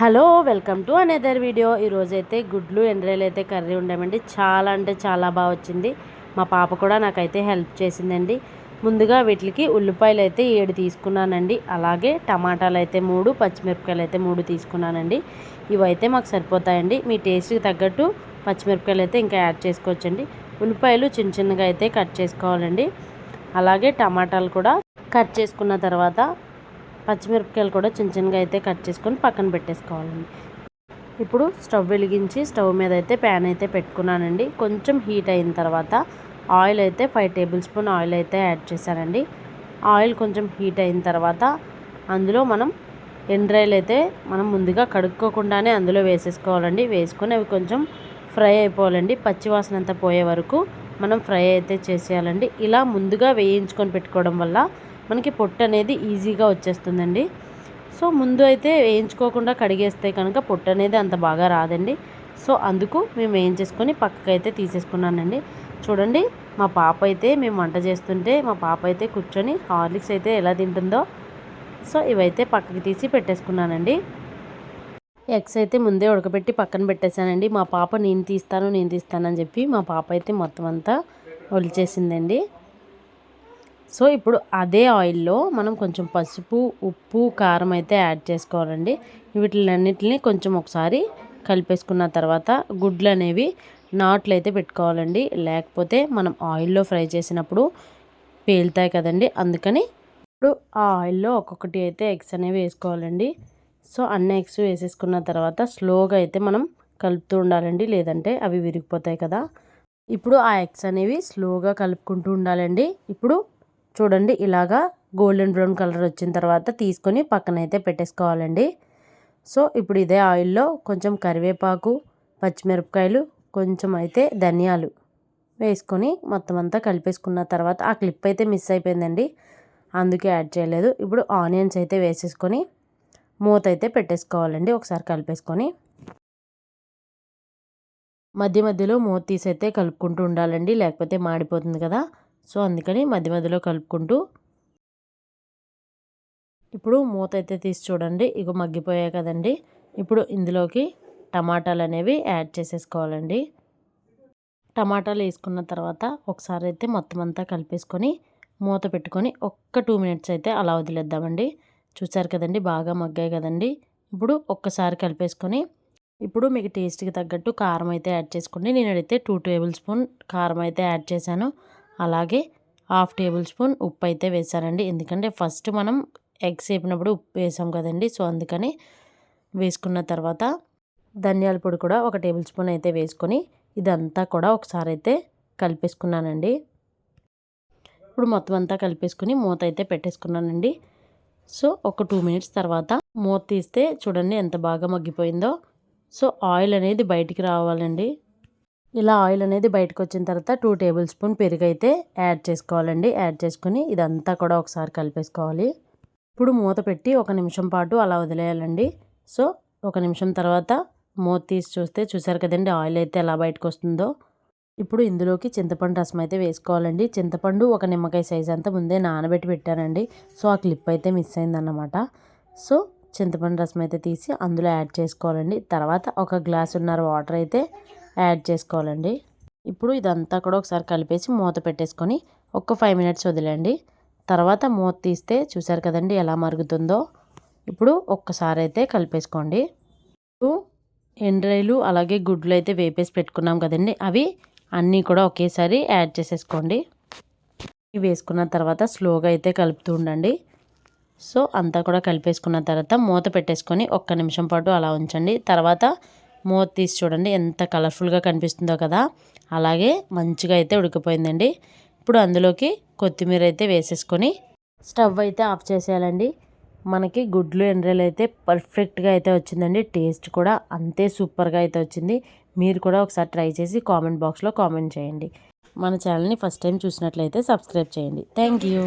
Hello welcome to another video ఈరోజు అయితే గుడ్లు ఎండ్రాయిలు అయితే కర్రీ ఉండమండి చాలా అంటే చాలా బాగా వచ్చింది. మా పాప కూడా నాకైతే హెల్ప్ చేసిందండి. ముందుగా వీటికి ఉల్లిపాయలు అయితే ఏడు తీసుకున్నానండి. అలాగే టమాటాలు అయితే మూడు పచ్చిమిరపకాయలు అయితే మూడు తీసుకున్నానండి. ఇవైతే మాకు సరిపోతాయండి. మీ టేస్ట్కి తగ్గట్టు పచ్చిమిరపకాయలు అయితే ఇంకా యాడ్ చేసుకోవచ్చండి. ఉల్లిపాయలు చిన్న చిన్నగా అయితే కట్ చేసుకోవాలండి. అలాగే టమాటాలు కూడా కట్ చేసుకున్న తర్వాత పచ్చిమిరపకాయలు కూడా చిన్న చిన్నగా అయితే కట్ చేసుకొని పక్కన పెట్టేసుకోవాలండి. ఇప్పుడు స్టవ్ వెలిగించి స్టవ్ మీద అయితే ప్యాన్ అయితే పెట్టుకున్నానండి. కొంచెం హీట్ అయిన తర్వాత ఆయిల్ అయితే ఫైవ్ టేబుల్ స్పూన్ ఆయిల్ అయితే యాడ్ చేశానండి. ఆయిల్ కొంచెం హీట్ అయిన తర్వాత అందులో మనం ఎండ్రాయిల్ అయితే మనం ముందుగా కడుక్కోకుండానే అందులో వేసేసుకోవాలండి. వేసుకొని అవి కొంచెం ఫ్రై అయిపోవాలండి. పచ్చివాసన అంతా పోయే వరకు మనం ఫ్రై అయితే చేసేయాలండి. ఇలా ముందుగా వేయించుకొని పెట్టుకోవడం వల్ల మనకి పొట్టు అనేది ఈజీగా వచ్చేస్తుందండి. సో ముందు అయితే వేయించుకోకుండా కడిగేస్తే కనుక పొట్టు అనేది అంత బాగా రాదండి. సో అందుకు మేము వేయించేసుకొని పక్కకైతే తీసేసుకున్నానండి. చూడండి మా పాప అయితే మేము వంట చేస్తుంటే మా పాప అయితే కూర్చొని హార్లిక్స్ అయితే ఎలా తింటుందో సో ఇవైతే పక్కకి తీసి పెట్టేసుకున్నానండి. ఎగ్స్ అయితే ముందే ఉడకబెట్టి పక్కన పెట్టేశానండి. మా పాప నేను తీస్తాను నేను తీస్తానని చెప్పి మా పాప అయితే మొత్తం అంతా ఒలిచేసిందండి. సో ఇప్పుడు అదే ఆయిల్లో మనం కొంచెం పసుపు ఉప్పు కారం అయితే యాడ్ చేసుకోవాలండి. వీటిలన్నిటిని కొంచెం ఒకసారి కలిపేసుకున్న తర్వాత గుడ్లు అనేవి నాట్లు అయితే పెట్టుకోవాలండి. లేకపోతే మనం ఆయిల్లో ఫ్రై చేసినప్పుడు పేలుతాయి కదండి. అందుకని ఇప్పుడు ఆ ఆయిల్లో ఒక్కొక్కటి అయితే ఎగ్స్ అనేవి వేసుకోవాలండి. సో అన్ని ఎగ్స్ వేసేసుకున్న తర్వాత స్లోగా అయితే మనం కలుపుతూ ఉండాలండి. లేదంటే అవి విరిగిపోతాయి కదా. ఇప్పుడు ఆ ఎగ్స్ అనేవి స్లోగా కలుపుకుంటూ ఉండాలండి. ఇప్పుడు చూడండి ఇలాగా గోల్డెన్ బ్రౌన్ కలర్ వచ్చిన తర్వాత తీసుకొని పక్కనైతే పెట్టేసుకోవాలండి. సో ఇప్పుడు ఇదే ఆయిల్లో కొంచెం కరివేపాకు పచ్చిమిరపకాయలు కొంచెం అయితే ధనియాలు వేసుకొని మొత్తం అంతా కలిపేసుకున్న తర్వాత ఆ క్లిప్ అయితే మిస్ అయిపోయిందండి. అందుకే యాడ్ చేయలేదు. ఇప్పుడు ఆనియన్స్ అయితే వేసేసుకొని మూత అయితే పెట్టేసుకోవాలండి ఒకసారి కలిపేసుకొని. మధ్య మధ్యలో మూత తీసి అయితే కలుపుకుంటూ ఉండాలండి లేకపోతే మాడిపోతుంది కదా. సో అందుకని మధ్య మధ్యలో కలుపుకుంటూ ఇప్పుడు మూత అయితే తీసి చూడండి. ఇక మగ్గిపోయాయి కదండి. ఇప్పుడు ఇందులోకి టమాటాలు అనేవి యాడ్ చేసేసుకోవాలండి. టమాటాలు వేసుకున్న తర్వాత ఒకసారి అయితే మొత్తం అంతా కలిపేసుకొని మూత పెట్టుకొని ఒక్క టూ మినిట్స్ అయితే అలా వదిలేద్దామండి. చూసారు కదండి బాగా మగ్గాయి కదండి. ఇప్పుడు ఒక్కసారి కలిపేసుకొని ఇప్పుడు మీకు టేస్ట్కి తగ్గట్టు కారం అయితే యాడ్ చేసుకోండి. నేనైతే టూ టేబుల్ స్పూన్ కారం అయితే యాడ్ చేశాను. అలాగే హాఫ్ టేబుల్ స్పూన్ ఉప్పు అయితే వేసానండి ఎందుకంటే ఫస్ట్ మనం ఎగ్స్ వేపినప్పుడు ఉప్పు వేసాం కదండి. సో అందుకని వేసుకున్న తర్వాత ధనియాల పొడి కూడా ఒక టేబుల్ స్పూన్ అయితే వేసుకొని ఇదంతా కూడా ఒకసారి అయితే కలిపేసుకున్నానండి. ఇప్పుడు మొత్తం అంతా కలిపేసుకుని మూత అయితే పెట్టేసుకున్నానండి. సో ఒక టూ మినిట్స్ తర్వాత మూత తీస్తే చూడండి ఎంత బాగా మగ్గిపోయిందో. సో ఆయిల్ అనేది బయటికి రావాలండి. ఇలా ఆయిల్ అనేది బయటకు వచ్చిన తర్వాత టూ టేబుల్ స్పూన్ పెరుగు అయితే యాడ్ చేసుకోవాలండి. యాడ్ చేసుకుని ఇదంతా కూడా ఒకసారి కలిపేసుకోవాలి. ఇప్పుడు మూత పెట్టి ఒక నిమిషం పాటు అలా వదిలేయాలండి. సో ఒక నిమిషం తర్వాత మూత తీసి చూస్తే చూసారు కదండి ఆయిల్ అయితే ఎలా బయటకు వస్తుందో ఇప్పుడు ఇందులోకి చింతపండు రసం అయితే వేసుకోవాలండి. చింతపండు ఒక నిమ్మకాయ సైజ్ అంతా ముందే నానబెట్టి పెట్టానండి. సో ఆ క్లిప్ అయితే మిస్ అయిందన్నమాట. సో చింతపండు రసం అయితే తీసి అందులో యాడ్ చేసుకోవాలండి. తర్వాత ఒక గ్లాస్ ఉన్నర వాటర్ అయితే యాడ్ చేసుకోవాలండి. ఇప్పుడు ఇదంతా కూడా ఒకసారి కలిపేసి మూత పెట్టేసుకొని ఒక ఫైవ్ మినిట్స్ వదిలేండి తర్వాత మూత తీస్తే చూసారు కదండి ఎలా మరుగుతుందో. ఇప్పుడు ఒక్కసారి అయితే కలిపేసుకోండి. ఇప్పుడు ఎండ్రాయిలు అలాగే గుడ్లు అయితే వేపేసి పెట్టుకున్నాం కదండి. అవి అన్నీ కూడా ఒకేసారి యాడ్ చేసేసుకోండి. ఇవి వేసుకున్న తర్వాత స్లోగా అయితే కలుపుతూ ఉండండి. సో అంతా కూడా కలిపేసుకున్న తర్వాత మూత పెట్టేసుకొని ఒక్క నిమిషం పాటు అలా ఉంచండి. తర్వాత మూత తీసి చూడండి ఎంత కలర్ఫుల్గా కనిపిస్తుందో కదా. అలాగే మంచిగా అయితే ఉడికిపోయిందండి. ఇప్పుడు అందులోకి కొత్తిమీర అయితే వేసేసుకొని స్టవ్ అయితే ఆఫ్ చేసేయాలండి. మనకి గుడ్లు ఎండ్రలు అయితే పర్ఫెక్ట్గా అయితే వచ్చిందండి. టేస్ట్ కూడా అంతే సూపర్గా అయితే వచ్చింది. మీరు కూడా ఒకసారి ట్రై చేసి కామెంట్ బాక్స్లో కామెంట్ చేయండి. మన ఛానల్ని ఫస్ట్ టైం చూసినట్లయితే సబ్స్క్రైబ్ చేయండి. Thank you.